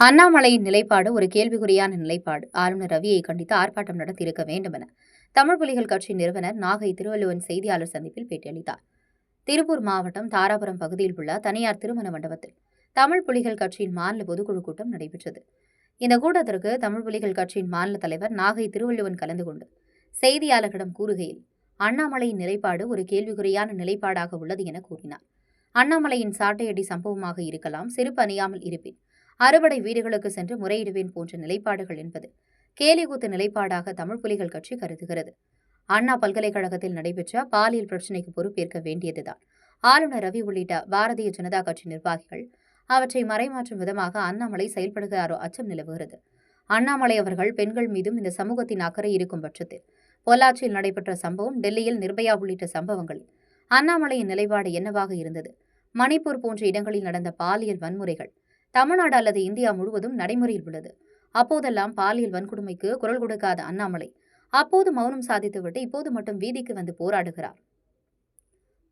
அண்ணாமலையின் நிலைப்பாடு ஒரு கேள்விக்குறியான நிலைப்பாடு. ஆளுநர் ரவியை கண்டித்து ஆர்ப்பாட்டம் நடத்தியிருக்க வேண்டும் என தமிழ் புலிகள் கட்சி நிறுவனர் நாகை திருவள்ளுவன் செய்தியாளர் சந்திப்பில் பேட்டியளித்தார். திருப்பூர் மாவட்டம் தாராபுரம் பகுதியில் உள்ள தனியார் திருமண மண்டபத்தில் தமிழ் புலிகள் கட்சியின் மாநில பொதுக்குழு கூட்டம் நடைபெற்றது. இந்த கூட்டத்திற்கு தமிழ் புலிகள் கட்சியின் மாநில தலைவர் நாகை திருவள்ளுவன் கலந்து கொண்டு செய்தியாளர்களிடம் கூறுகையில் அண்ணாமலையின் நிலைப்பாடு ஒரு கேள்விக்குறியான நிலைப்பாடாக உள்ளது என கூறினார். அண்ணாமலையின் சாட்டையடி சம்பவமாக இருக்கலாம் செருப்பு அணியாமல் இருப்பின் அறுவடை வீடுகளுக்கு சென்று முறையிடுவேன் போன்ற நிலைப்பாடுகள் என்பது கேலிகூத்து நிலைப்பாடாக தமிழ் புலிகள் கட்சி கருதுகிறது. அண்ணா பல்கலைக்கழகத்தில் நடைபெற்ற பாலியல் பிரச்சினைக்கு பொறுப்பேற்க வேண்டியதுதான். ஆளுநர் ரவி உள்ளிட்ட பாரதிய ஜனதா கட்சி நிர்வாகிகள் அவற்றை மறைமாற்றும் விதமாக அண்ணாமலை செயல்படுகிறாரோ அச்சம் நிலவுகிறது. அண்ணாமலை அவர்கள் பெண்கள் மீதும் இந்த சமூகத்தின் அக்கறை இருக்கும் பட்சத்தில் பொள்ளாச்சியில் நடைபெற்ற சம்பவம் டெல்லியில் நிர்பயா உள்ளிட்ட சம்பவங்களில் அண்ணாமலையின் நிலைப்பாடு என்னவாக இருந்தது? மணிப்பூர் போன்ற இடங்களில் நடந்த பாலியல் வன்முறைகள் தமிழ்நாடு அல்லது இந்தியா முழுவதும் நடைமுறையில் உள்ளது. அப்போதெல்லாம் பாலியல் வன்கொடுமைக்கு குரல் கொடுக்காத அண்ணாமலை. அப்போது மௌனம் சாதித்துவிட்டு இப்போது மட்டும் வீதிக்கு வந்து போராடுகிறார்.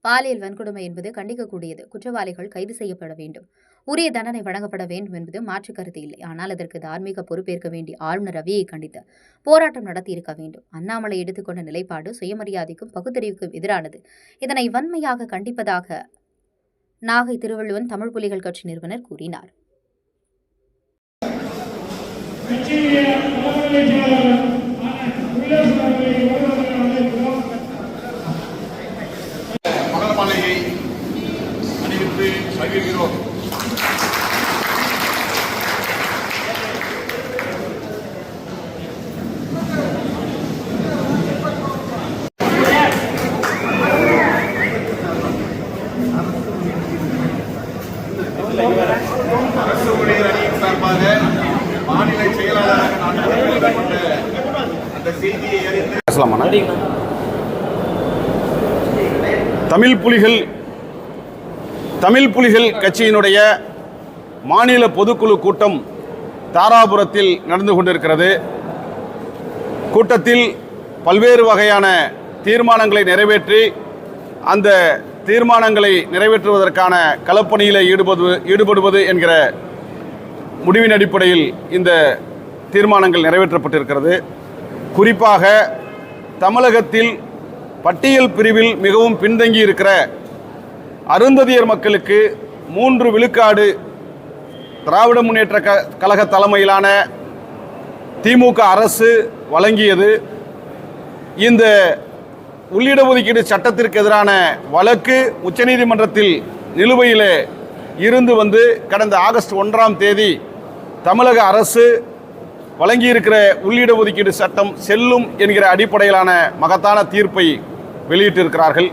பாலியல் வன்கொடுமை என்பது கண்டிக்கக்கூடியது. குற்றவாளிகள் கைது செய்யப்பட வேண்டும். உரிய தண்டனை வழங்கப்பட வேண்டும் என்பது மாற்று கருத்து இல்லை. ஆனால் அதற்கு தார்மீக பொறுப்பேற்க வேண்டிய ஆளுநர் ரவியை கண்டித்து போராட்டம் நடத்தியிருக்க வேண்டும். அண்ணாமலை எடுத்துக்கொண்ட நிலைப்பாடு சுயமரியாதைக்கும் பகுத்தறிவுக்கும் எதிரானது. இதனை வன்மையாக கண்டிப்பதாக நாகை திருவள்ளுவன் தமிழ் புலிகள் கட்சி நிறுவனர் கூறினார். கட்சியிலே தமிழ் புலிகள் தமிழ் புலிகள் கட்சியினுடைய மாநில பொதுக்குழு கூட்டம் தாராபுரத்தில் நடந்து கொண்டிருக்கிறது. கூட்டத்தில் பல்வேறு வகையான தீர்மானங்களை நிறைவேற்றி அந்த தீர்மானங்களை நிறைவேற்றுவதற்கான களப்பணியில் ஈடுபடு ஈடுபடுவது என்கிற முடிவின் அடிப்படையில் இந்த தீர்மானங்கள் நிறைவேற்றப்பட்டிருக்கிறது. குறிப்பாக தமிழகத்தில் பட்டியல் பிரிவில் மிகவும் பின்தங்கி இருக்கிற அருந்ததியர் மக்களுக்கு மூன்று விழுக்காடு திராவிட முன்னேற்ற க கழக தலைமையிலான திமுக அரசு வழங்கியது. இந்த உள்ளிட ஒதுக்கீடு சட்டத்திற்கு எதிரான வழக்கு உச்சநீதிமன்றத்தில் நிலுவையில் இருந்து வந்து கடந்த ஆகஸ்ட் ஒன்றாம் தேதி தமிழக அரசு வழங்கியிருக்கிற உள்ளிட ஒதுக்கீடு சட்டம் செல்லும் என்கிற அடிப்படையிலான மகத்தான தீர்ப்பை வெளியிட்டிருக்கிறார்கள்.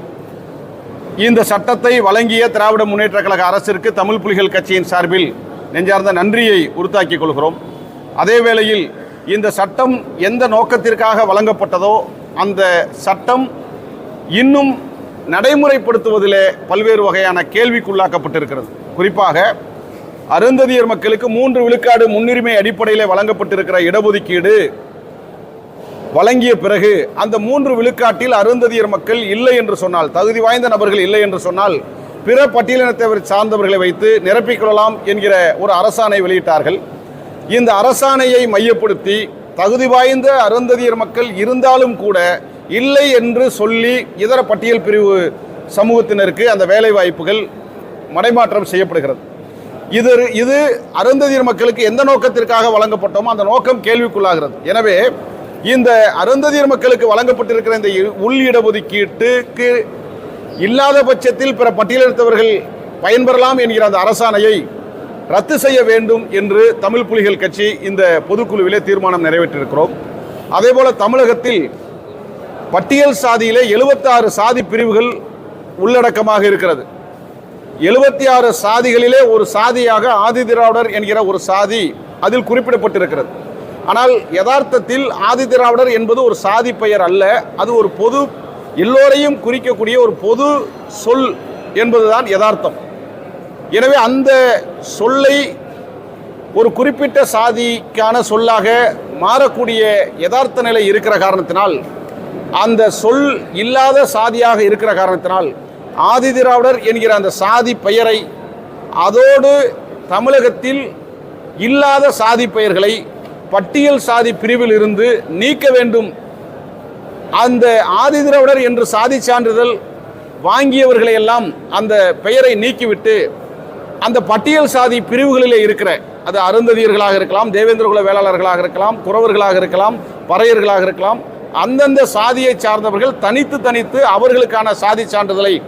இந்த சட்டத்தை வழங்கிய திராவிட முன்னேற்ற கழக அரசிற்கு தமிழ் புலிகள் கட்சியின் சார்பில் நெஞ்சார்ந்த நன்றியை உறுத்தாக்கிக் கொள்கிறோம். அதே வேளையில் இந்த சட்டம் எந்த நோக்கத்திற்காக வழங்கப்பட்டதோ அந்த சட்டம் இன்னும் நடைமுறைப்படுத்துவதிலே பல்வேறு வகையான கேள்விக்குள்ளாக்கப்பட்டிருக்கிறது. குறிப்பாக அருந்ததியர் மக்களுக்கு மூன்று விழுக்காடு முன்னுரிமை அடிப்படையில் வழங்கப்பட்டிருக்கிற இடஒதுக்கீடு வழங்கிய பிறகு அந்த மூன்று விழுக்காட்டில் அருந்ததியர் மக்கள் இல்லை என்று சொன்னால் தகுதி வாய்ந்த நபர்கள் இல்லை என்று சொன்னால் பிற பட்டியலினத்தை சார்ந்தவர்களை வைத்து நிரப்பிக்கொள்ளலாம் என்கிற ஒரு அரசாணை வெளியிட்டார்கள். இந்த அரசாணையை மையப்படுத்தி தகுதி வாய்ந்த அருந்ததியர் மக்கள் இருந்தாலும் கூட இல்லை என்று சொல்லி இதர பட்டியல் பிரிவு சமூகத்தினருக்கு அந்த வேலை வாய்ப்புகள் மடைமாற்றம் செய்யப்படுகிறது. இது இது அருந்ததியர் மக்களுக்கு எந்த நோக்கத்திற்காக வழங்கப்பட்டோமோ அந்த நோக்கம் கேள்விக்குள்ளாகிறது. எனவே இந்த அருந்ததியர் மக்களுக்கு வழங்கப்பட்டிருக்கிற இந்த உள் இடஒதுக்கீட்டுக்கு இல்லாத பட்சத்தில் பிற பட்டியலெடுத்தவர்கள் பயன்பெறலாம் என்கிற அந்த அரசாணையை ரத்து செய்ய வேண்டும் என்று தமிழ் புலிகள் கட்சி இந்த பொதுக்குழுவிலே தீர்மானம் நிறைவேற்றிருக்கிறோம். அதேபோல தமிழகத்தில் பட்டியல் சாதியிலே 76 சாதி பிரிவுகள் உள்ளடக்கமாக இருக்கிறது. எழுபத்தி ஆறு சாதிகளிலே ஒரு சாதியாக ஆதிதிராவிடர் என்கிற ஒரு சாதி அதில் குறிப்பிடப்பட்டிருக்கிறது. ஆனால் யதார்த்தத்தில் ஆதிதிராவிடர் என்பது ஒரு சாதி பெயர் அல்ல அது ஒரு பொது எல்லோரையும் குறிக்கக்கூடிய ஒரு பொது சொல் என்பதுதான் யதார்த்தம். எனவே அந்த சொல்லை ஒரு குறிப்பிட்ட சாதிக்கான சொல்லாக மாறக்கூடிய யதார்த்த நிலை இருக்கிற காரணத்தினால் அந்த சொல் இல்லாத சாதியாக இருக்கிற காரணத்தினால் ஆதிதிராவிடர் என்கிற அந்த சாதி பெயரை அதோடு தமிழகத்தில் இல்லாத சாதி பெயர்களை பட்டியல் சாதி பிரிவில் இருந்து நீக்க வேண்டும். அந்த ஆதிதிராவிடர் என்று சாதி சான்றிதழ் வாங்கியவர்களை எல்லாம் அந்த பெயரை நீக்கிவிட்டு அந்த பட்டியல் சாதி பிரிவுகளிலே இருக்கிற அது அருந்ததியர்களாக இருக்கலாம் தேவேந்திரகுல வேளாளர்களாக இருக்கலாம் குறவர்களாக இருக்கலாம் பறையர்களாக இருக்கலாம் அந்தந்த சாதியை சார்ந்தவர்கள் தனித்து தனித்து அவர்களுக்கான சாதி சான்றிதழை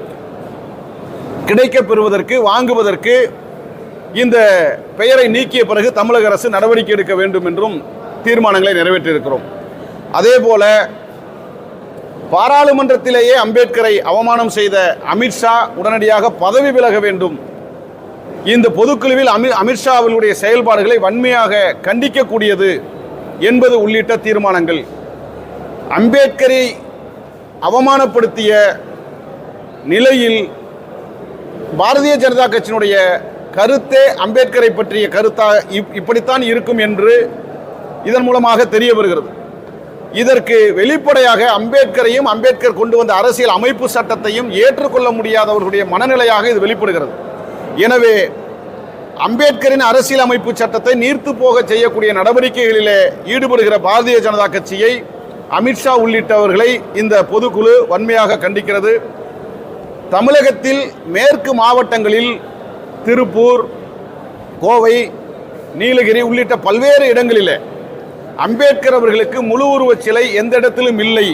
கிடைக்கப் பெறுவதற்கு வாங்குவதற்கு இந்த பெயரை நீக்கிய பிறகு தமிழக அரசு நடவடிக்கை எடுக்க வேண்டும் என்றும் தீர்மானங்களை நிறைவேற்றியிருக்கிறோம். அதே போல பாராளுமன்றத்திலேயே அம்பேத்கரை அவமானம் செய்த அமித்ஷா உடனடியாக பதவி விலக வேண்டும். இந்த பொதுக்குழுவில் அமி அமித்ஷா அவர்களுடைய செயல்பாடுகளை வன்மையாக கண்டிக்கக்கூடியது என்பது உள்ளிட்ட தீர்மானங்கள். அம்பேத்கரை அவமானப்படுத்திய நிலையில் பாரதிய ஜனதா கட்சியினுடைய கருத்தே அம்பேத்கரை பற்றிய கருத்தாக இப்- இப்படித்தான் இருக்கும் என்று இதன் மூலமாக தெரிய வருகிறது. இதற்கு வெளிப்படையாக அம்பேத்கரையும் அம்பேத்கர் கொண்டு வந்த அரசியல் அமைப்பு சட்டத்தையும் ஏற்றுக்கொள்ள முடியாதவர்களுடைய மனநிலையாக இது வெளிப்படுகிறது. எனவே அம்பேத்கரின் அரசியல் அமைப்பு சட்டத்தை நீர்த்து போக செய்யக்கூடிய நடவடிக்கைகளிலே ஈடுபடுகிற பாரதிய ஜனதா கட்சியை அமித்ஷா உள்ளிட்டவர்களை இந்த பொதுக்குழு வன்மையாக கண்டிக்கிறது. தமிழகத்தில் மேற்கு மாவட்டங்களில் திருப்பூர் கோவை நீலகிரி உள்ளிட்ட பல்வேறு இடங்களில் அம்பேத்கர் அவர்களுக்கு முழு உருவச் சிலை எந்த இடத்திலும் இல்லை.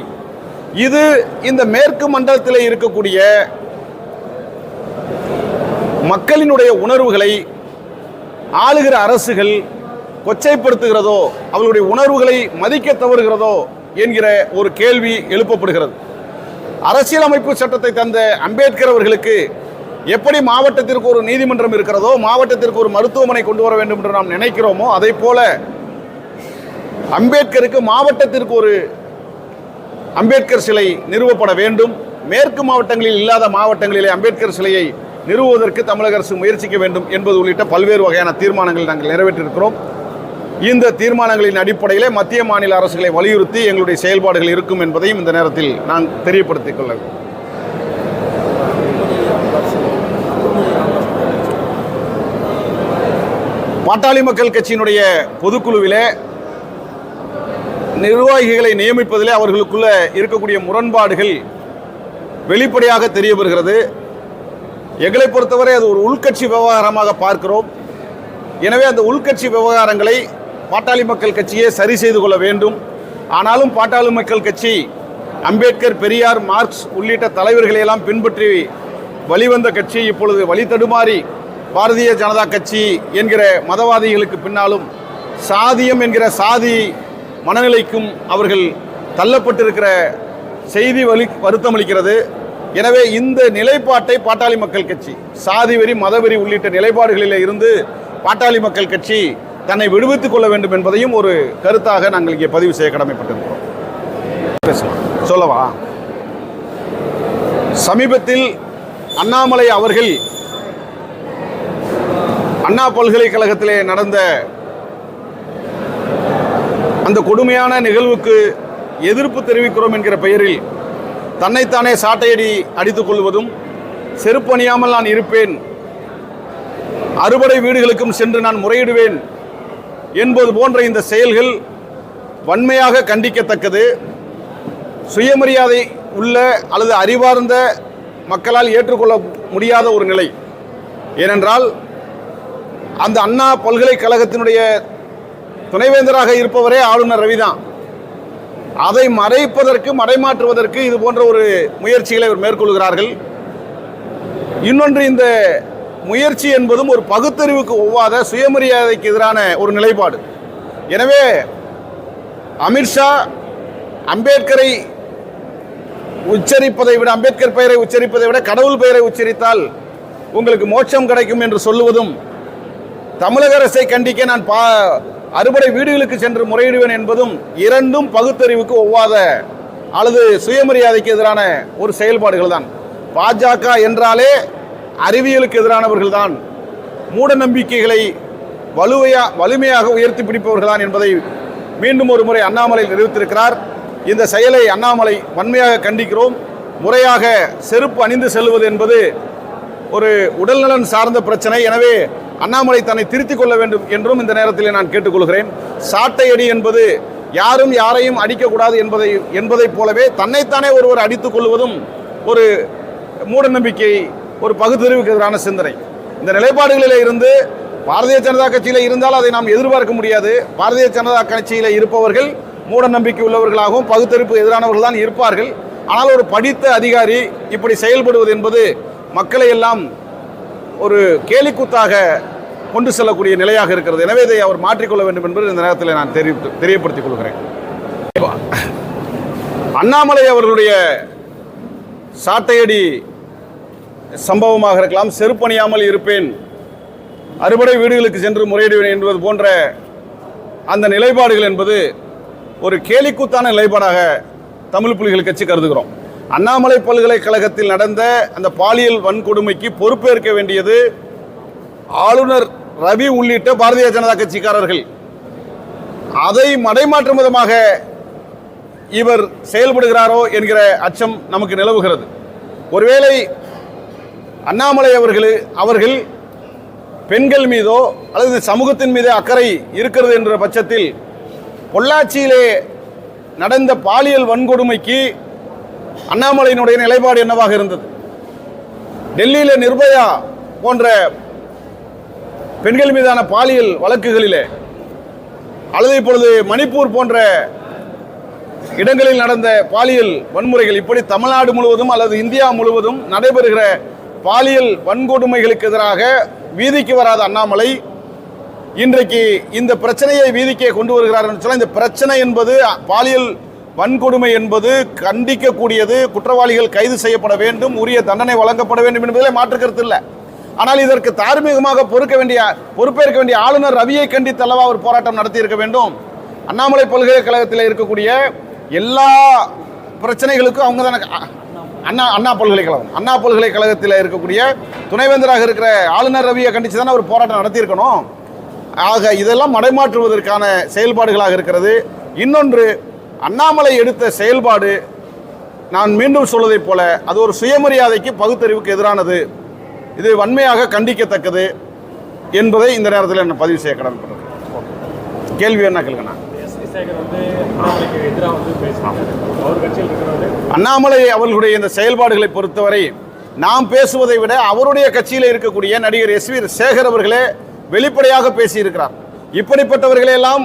இது இந்த மேற்கு மண்டலத்தில் இருக்கக்கூடிய மக்களினுடைய உணர்வுகளை ஆளுகிற அரசுகள் கொச்சைப்படுத்துகிறதோ அவர்களுடைய உணர்வுகளை மதிக்க தவறுகிறதோ என்கிற ஒரு கேள்வி எழுப்பப்படுகிறது. அரசியலமைப்பு சட்டத்தை தந்த அம்பேத்கர் அவர்களுக்கு எப்படி மாவட்டத்திற்கு ஒரு நீதிமன்றம் இருக்கிறதோ மாவட்டத்திற்கு ஒரு மருத்துவமனை கொண்டு வர வேண்டும் என்று நாம் நினைக்கிறோமோ அதே போல அம்பேத்கருக்கு மாவட்டத்திற்கு ஒரு அம்பேத்கர் சிலை நிறுவப்பட வேண்டும். மேற்கு மாவட்டங்களில் இல்லாத மாவட்டங்களிலே அம்பேத்கர் சிலையை நிறுவுவதற்கு தமிழக அரசு முயற்சிக்க வேண்டும் என்பது உள்ளிட்ட பல்வேறு வகையான தீர்மானங்களை நாங்கள் நிறைவேற்றியிருக்கிறோம் இந்த தீர்மானங்களின் அடிப்படையிலே மத்திய மாநில அரசுகளை வலியுறுத்தி எங்களுடைய செயல்பாடுகள் இருக்கும் என்பதையும் இந்த நேரத்தில் நான் தெரியப்படுத்திக் கொள்ள பாட்டாளி மக்கள் கட்சியினுடைய பொதுக்குழுவிலே நிர்வாகிகளை நியமிப்பதிலே அவர்களுக்குள்ள இருக்கக்கூடிய முரண்பாடுகள் வெளிப்படையாக தெரிய வருகிறது எங்களை பொறுத்தவரை அது ஒரு உள்கட்சி விவகாரமாக பார்க்கிறோம். எனவே அந்த உள்கட்சி விவகாரங்களை பாட்டாளி மக்கள் கட்சியே சரி செய்து கொள்ள வேண்டும். ஆனாலும் பாட்டாளி மக்கள் கட்சி அம்பேத்கர் பெரியார் மார்க்ஸ் உள்ளிட்ட தலைவர்களை எல்லாம் பின்பற்றி வழிவந்த கட்சி இப்பொழுது வழி தடுமாறி பாரதிய ஜனதா கட்சி என்கிற மதவாதிகளுக்கு பின்னாலும் சாதியம் என்கிற சாதி மனநிலைக்கும் அவர்கள் தள்ளப்பட்டிருக்கிற செய்தி வலி வருத்தமளிக்கிறது எனவே இந்த நிலைப்பாட்டை பாட்டாளி மக்கள் கட்சி சாதி வரி மதவெறி உள்ளிட்ட நிலைப்பாடுகளில் இருந்து பாட்டாளி மக்கள் கட்சி தன்னை விடுவித்துக் கொள்ள வேண்டும் என்பதையும் ஒரு கருத்தாக நாங்கள் இங்கே பதிவு செய்ய கடமைப்பட்டிருக்கிறோம். பேசலாம். சொல்லவா? சமீபத்தில் அண்ணாமலை அவர்கள் அண்ணா பல்கலைக்கழகத்திலே நடந்த அந்த கொடுமையான நிகழ்வுக்கு எதிர்ப்பு தெரிவிக்கிறோம் என்கிற பெயரில் தன்னைத்தானே சாட்டையடி அடித்துக் கொள்வதும் செருப்பணியாமல் நான் இருப்பேன் அறுபடை வீடுகளுக்கும் சென்று நான் முறையிடுவேன் என்பது போன்ற இந்த செயல்கள் வன்மையாக கண்டிக்கத்தக்கது. சுயமரியாதை உள்ள அல்லது அறிவார்ந்த மக்களால் ஏற்றுக்கொள்ள முடியாத ஒரு நிலை. ஏனென்றால் அந்த அண்ணா பல்கலைக்கழகத்தினுடைய துணைவேந்தராக இருப்பவரே ஆளுநர் ரவிதான். அதை மறைப்பதற்கு மறைமாற்றுவதற்கு இது போன்ற ஒரு முயற்சிகளை அவர் மேற்கொள்கிறார்கள். இன்னொன்று இந்த முயற்சி என்பதும் ஒரு பகுத்தறிவுக்கு ஒவ்வாத சுயமரியாதைக்கு எதிரான ஒரு நிலைப்பாடு. எனவே அமித்ஷா அம்பேத்கரை உச்சரிப்பதை விட அம்பேத்கர் பெயரை உச்சரிப்பதை விட கடவுள் பெயரை உச்சரித்தால் உங்களுக்கு மோட்சம் கிடைக்கும் என்று சொல்லுவதும் தமிழக அரசை கண்டிக்க நான் பா அறுபடை வீடுகளுக்கு சென்று முறையிடுவேன் என்பதும் இரண்டும் பகுத்தறிவுக்கு ஒவ்வாத அல்லது சுயமரியாதைக்கு எதிரான ஒரு செயல்பாடுகள் தான் பாஜக என்றாலே அறிவியலுக்கு எதிரானவர்கள் தான் மூட நம்பிக்கைகளை வலுவையா வலிமையாக உயர்த்தி பிடிப்பவர்கள் தான் என்பதை மீண்டும் ஒரு முறை அண்ணாமலை நிரூபித்திருக்கிறார் இந்த செயலை அண்ணாமலை வன்மையாக கண்டிக்கிறோம். முறையாக செருப்பு அணிந்து செல்வது என்பது ஒரு உடல்நலன் சார்ந்த பிரச்சனை. எனவே அண்ணாமலை தன்னை திருத்திக் கொள்ள வேண்டும் என்றும் இந்த நேரத்தில் நான் கேட்டுக்கொள்கிறேன். சாட்டையடி என்பது யாரும் யாரையும் அடிக்கக்கூடாது என்பதை என்பதைப் போலவே தன்னைத்தானே ஒருவர் அடித்துக் கொள்வதும் ஒரு மூடநம்பிக்கை ஒரு பகுத்தறிவுக்கு எதிரான சிந்தனை. இந்த நிலைப்பாடுகளில் இருந்து பாரதிய ஜனதா கட்சியில் இருந்தால் அதை நாம் எதிர்பார்க்க முடியாது. பாரதிய ஜனதா கட்சியில் இருப்பவர்கள் மூட நம்பிக்கை உள்ளவர்களாகவும் பகுத்தறிப்பு எதிரானவர்கள் தான் இருப்பார்கள். ஆனால் ஒரு படித்த அதிகாரி இப்படி செயல்படுவது என்பது மக்களை எல்லாம் ஒரு கேலிக்கூத்தாக கொண்டு செல்லக்கூடிய நிலையாக இருக்கிறது. எனவே இதை அவர் மாற்றிக்கொள்ள வேண்டும் என்பது இந்த நேரத்தில் நான் தெரிவித்து தெரியப்படுத்திக் கொள்கிறேன். அண்ணாமலை அவர்களுடைய சாட்டையடி சம்பவமாக இருக்கலாம் செருப்பணியாமல் இருப்பேன். அறுபடை வீடுகளுக்கு சென்று முறையிடுவேன் என்பது போன்ற அந்த நிலைப்பாடுகள் என்பது ஒரு கேலிக்கூத்தான நிலைப்பாடாக தமிழ் புலிகள் கட்சி கருதுகிறோம். அண்ணாமலை பல்கலைக்கழகத்தில் நடந்த அந்த பாலியல் வன்கொடுமைக்கு பொறுப்பேற்க வேண்டியது ஆளுநர் ரவி உள்ளிட்ட பாரதிய ஜனதா கட்சிக்காரர்கள். அதை மடைமாற்றும் விதமாக இவர் செயல்படுகிறாரோ என்கிற அச்சம் நமக்கு நிலவுகிறது. ஒருவேளை அண்ணாமலை அவர்கள் அவர்கள் பெண்கள் மீதோ அல்லது சமூகத்தின் மீதோ அக்கறை இருக்கிறது என்ற பட்சத்தில் பொள்ளாச்சியிலே நடந்த பாலியல் வன்கொடுமைக்கு அண்ணாமலையினுடைய நிலைப்பாடு என்னவாக இருந்தது? டெல்லியில் நிர்பயா போன்ற பெண்கள் மீதான பாலியல் வழக்குகளிலே அல்லது இப்பொழுது மணிப்பூர் போன்ற இடங்களில் நடந்த பாலியல் வன்முறைகள் இப்படி தமிழ்நாடு முழுவதும் அல்லது இந்தியா முழுவதும் நடைபெறுகிற பாலியல் வன்கொடுமைகளுக்கு எதிராக வீதிக்கு வராத அண்ணாமலை இன்றைக்கு இந்த பிரச்சனையை வீதிக்கே கொண்டு வருகிறார் என்று சொன்னால் இந்த பிரச்சனை என்பது பாலியல் வன்கொடுமை என்பது கண்டிக்கக்கூடியது குற்றவாளிகள் கைது செய்யப்பட வேண்டும் உரிய தண்டனை வழங்கப்பட வேண்டும் என்பதிலே மாற்று இல்லை. ஆனால் இதற்கு தார்மீகமாக பொறுக்க வேண்டிய பொறுப்பேற்க வேண்டிய ஆளுநர் ரவியை கண்டித்து அல்லவா அவர் போராட்டம் நடத்தி இருக்க வேண்டும்? அண்ணாமலை பல்கலைக்கழகத்தில் இருக்கக்கூடிய எல்லா பிரச்சனைகளுக்கும் அவங்க தானே அண்ணா அண்ணா பல்கலைக்கழகம். அண்ணா பல்கலைக்கழகத்தில் இருக்கக்கூடிய துணைவேந்தராக இருக்கிற ஆளுநர் ரவியை கண்டித்து தானே ஒரு போராட்டம் நடத்தியிருக்கணும். ஆக இதெல்லாம் மடைமாற்றுவதற்கான செயல்பாடுகளாக இருக்கிறது. இன்னொன்று அண்ணாமலை எடுத்த செயல்பாடு நான் மீண்டும் சொல்வதைப் போல அது ஒரு சுயமரியாதைக்கு பகுத்தறிவுக்கு எதிரானது. இது வன்மையாக கண்டிக்கத்தக்கது என்பதை இந்த நேரத்தில் நான் பதிவு செய்ய கடமைப்படுறேன் கேள்வி என்ன கேளுங்கண்ணா அண்ணாமலை அவர்களுடைய இந்த செயல்பாடுகளை பொறுத்தவரை நாம் பேசுவதை விட அவருடைய கட்சியில் இருக்கக்கூடிய நடிகர் எஸ் வி சேகர் அவர்களே வெளிப்படையாக பேசியிருக்கிறார். இப்படிப்பட்டவர்களெல்லாம்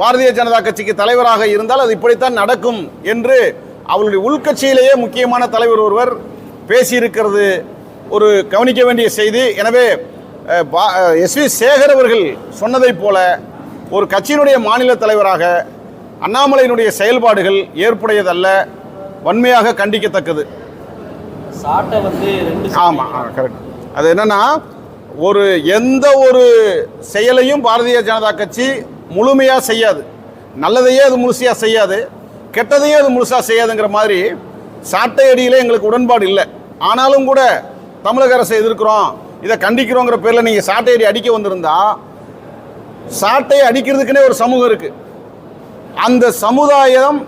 பாரதிய ஜனதா கட்சிக்கு தலைவராக இருந்தால் அது இப்படித்தான் நடக்கும் என்று அவருடைய உள்கட்சியிலேயே முக்கியமான தலைவர் ஒருவர் பேசியிருக்கிறது ஒரு கவனிக்க வேண்டிய செய்தி. எனவே எஸ் வி சேகர் அவர்கள் சொன்னதைப் போல ஒரு கட்சியினுடைய மாநில தலைவராக அண்ணாமலையினுடைய செயல்பாடுகள் ஏற்புடையதல்ல வன்மையாக கண்டிக்கத்தக்கது. ஆமாம் கரெக்ட் அது என்னன்னா ஒரு எந்த ஒரு செயலையும் பாரதிய ஜனதா கட்சி முழுமையாக செய்யாது. நல்லதையே அது முழுசையாக செய்யாது கெட்டதையும் அது முழுசாக செய்யாதுங்கிற மாதிரி சாட்டை அடியிலே எங்களுக்கு உடன்பாடு இல்லை. ஆனாலும் கூட தமிழக அரசை எதிர்க்கிறோம் இதை கண்டிக்கிறோங்கிற பேரில் நீங்கள் சாட்டை அடி அடிக்க வந்திருந்தா சாட்டை அடிக்கிறதுக்குன்னே ஒரு சமூகம் இருக்குது அந்த சமுதாயம்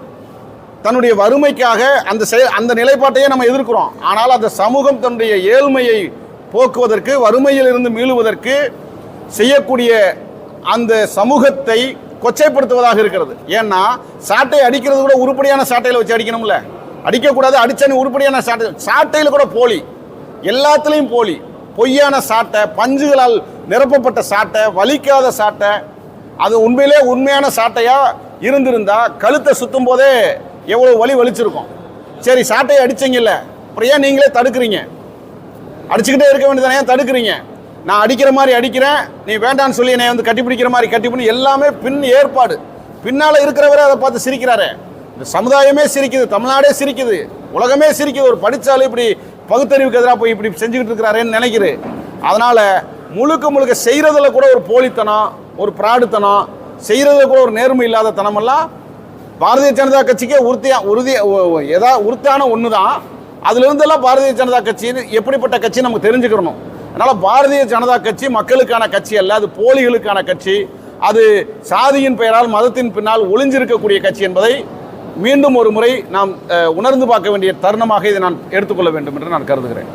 தன்னுடைய வறுமைக்காக அந்த செய அந்த நிலைப்பாட்டையே நம்ம எதிர்க்கிறோம். ஆனால் அந்த சமூகம் தன்னுடைய ஏழ்மையை போக்குவதற்கு வறுமையில் இருந்து மீளுவதற்கு செய்யக்கூடிய அந்த சமூகத்தை கொச்சைப்படுத்துவதாக இருக்கிறது. ஏன்னா சாட்டை அடிக்கிறது கூட உருப்படியான சாட்டையில் வச்சு அடிக்கணும்ல. அடிக்கக்கூடாது அடிச்சனு உருப்படியான சாட்டை சாட்டையில் கூட போலி. எல்லாத்துலேயும் போலி. பொய்யான சாட்டை பஞ்சுகளால் நிரப்பப்பட்ட சாட்டை வலிக்காத சாட்டை அது உண்மையிலே உண்மையான சாட்டையாக இருந்திருந்தா கழுத்தை சுத்தும் போதே எவ்வளோ வலி வலிச்சிருக்கும். சரி சாட்டையை அடிச்சிங்கல்ல அப்புறம் ஏன் நீங்களே தடுக்கிறீங்க? அடிச்சுக்கிட்டே இருக்க வேண்டியதானே ஏன் தடுக்கிறீங்க? நான் அடிக்கிற மாதிரி அடிக்கிறேன் நீ வேண்டான்னு சொல்லி என்னை வந்து கட்டிப்பிடிக்கிற மாதிரி கட்டிப்பிடி எல்லாமே பின் ஏற்பாடு. பின்னால் இருக்கிறவரே அதை பார்த்து சிரிக்கிறாரே. இந்த சமுதாயமே சிரிக்குது தமிழ்நாடே சிரிக்குது உலகமே சிரிக்குது ஒரு படித்தாலும் இப்படி பகுத்தறிவுக்கு எதிராக போய் இப்படி செஞ்சுக்கிட்டு இருக்கிறாரேன்னு நினைக்கிறேன். அதனால் முழுக்க முழுக்க செய்கிறதுல கூட ஒரு போலித்தனம் ஒரு பிராடுத்தனம் செய்கிறதுல கூட ஒரு நேர்மை இல்லாத தனமெல்லாம் பாரதிய ஜனதா கட்சிக்கே உறுதியாக உறுதி எதா உறுத்தான ஒன்று தான் அதுலேருந்தெல்லாம் பாரதிய ஜனதா கட்சின்னு எப்படிப்பட்ட கட்சி நமக்கு தெரிஞ்சுக்கிறணும். அதனால் பாரதிய ஜனதா கட்சி மக்களுக்கான கட்சி அல்ல அது போலிகளுக்கான கட்சி. அது சாதியின் பெயரால் மதத்தின் பின்னால் ஒளிஞ்சிருக்கக்கூடிய கட்சி என்பதை மீண்டும் ஒரு முறை நாம் உணர்ந்து பார்க்க வேண்டிய தருணமாக இதை நான் எடுத்துக்கொள்ள வேண்டும் என்று நான் கருதுகிறேன்.